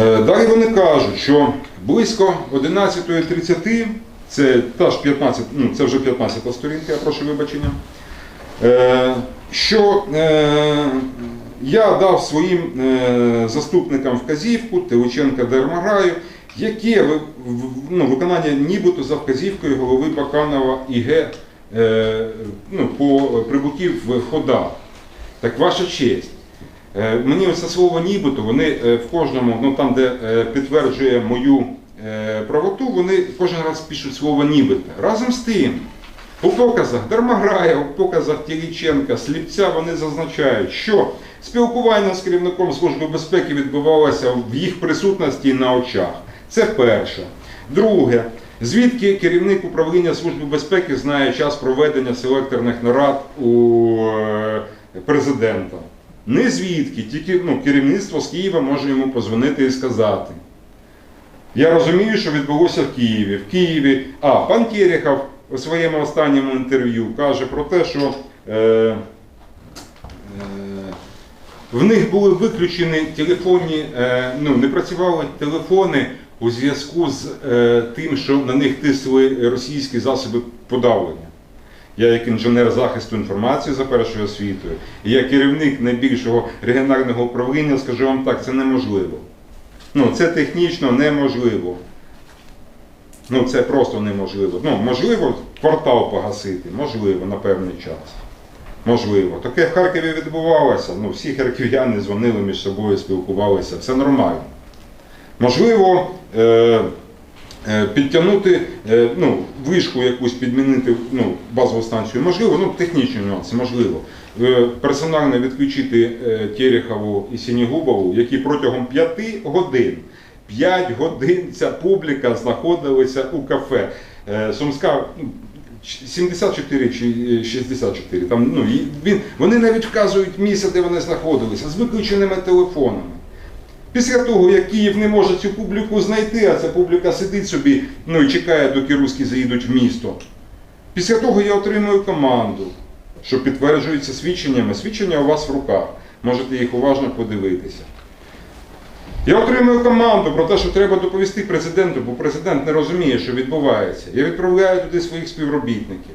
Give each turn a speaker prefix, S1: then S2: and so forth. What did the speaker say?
S1: Е, Далі вони кажуть, що близько 11.30, це та ж 15, ну це вже 15 сторінка, я прошу вибачення. Е, що е, я дав своїм заступникам вказівку Теличенка Дермаграю, яке ну, виконання нібито за вказівкою голови Баканова ІГ ну, по прибуттів в хода. Так ваша честь. Е, Мені оце слово нібито, вони е, в кожному, ну там, де е, підтверджує мою правоту, вони кожен раз пишуть слово нібито. Разом з тим, у показах Дармаграя, у показах Тіліченка, Сліпця вони зазначають, що спілкування з керівником Служби безпеки відбувалося в їх присутності на очах. Це перше. Друге, звідки керівник управління Служби безпеки знає час проведення селекторних нарад у президента? Не звідки, тільки ну, керівництво з Києва може йому позвонити і сказати. Я розумію, що відбулося в Києві. В Києві, а пан Терехов у своєму останньому інтерв'ю каже про те, що е, е, в них були виключені телефонні, е, ну не працювали телефони у зв'язку з е, тим, що на них тисли російські засоби подавлення. Я як інженер захисту інформації за першою освітою, і як керівник найбільшого регіонального управління, скажу вам так, це неможливо. Ну, це технічно неможливо. Ну, це просто неможливо. Ну, можливо, квартал погасити, можливо, на певний час. Можливо. Таке в Харкові відбувалося. Ну, всі харків'яни дзвонили між собою, спілкувалися. Це нормально. Можливо, е, підтягнути, е, ну, вишку якусь підмінити ну, базову станцію, можливо, ну, технічні нюанси, можливо. Е, персонально відключити е, Терехову і Сінігубову, які протягом 5 годин, 5 годин ця публіка знаходилася у кафе. Е, Сумська ну, 74 чи е, 64. Там, ну, він, вони навіть вказують місце, де вони знаходилися, з виключеними телефонами. Після того, як Київ не може цю публіку знайти, а ця публіка сидить собі ну, і чекає, доки руски заїдуть в місто. Після того я отримую команду, що підтверджується свідченнями. Свідчення у вас в руках. Можете їх уважно подивитися. Я отримую команду про те, що треба доповісти президенту, бо президент не розуміє, що відбувається. Я відправляю туди своїх співробітників.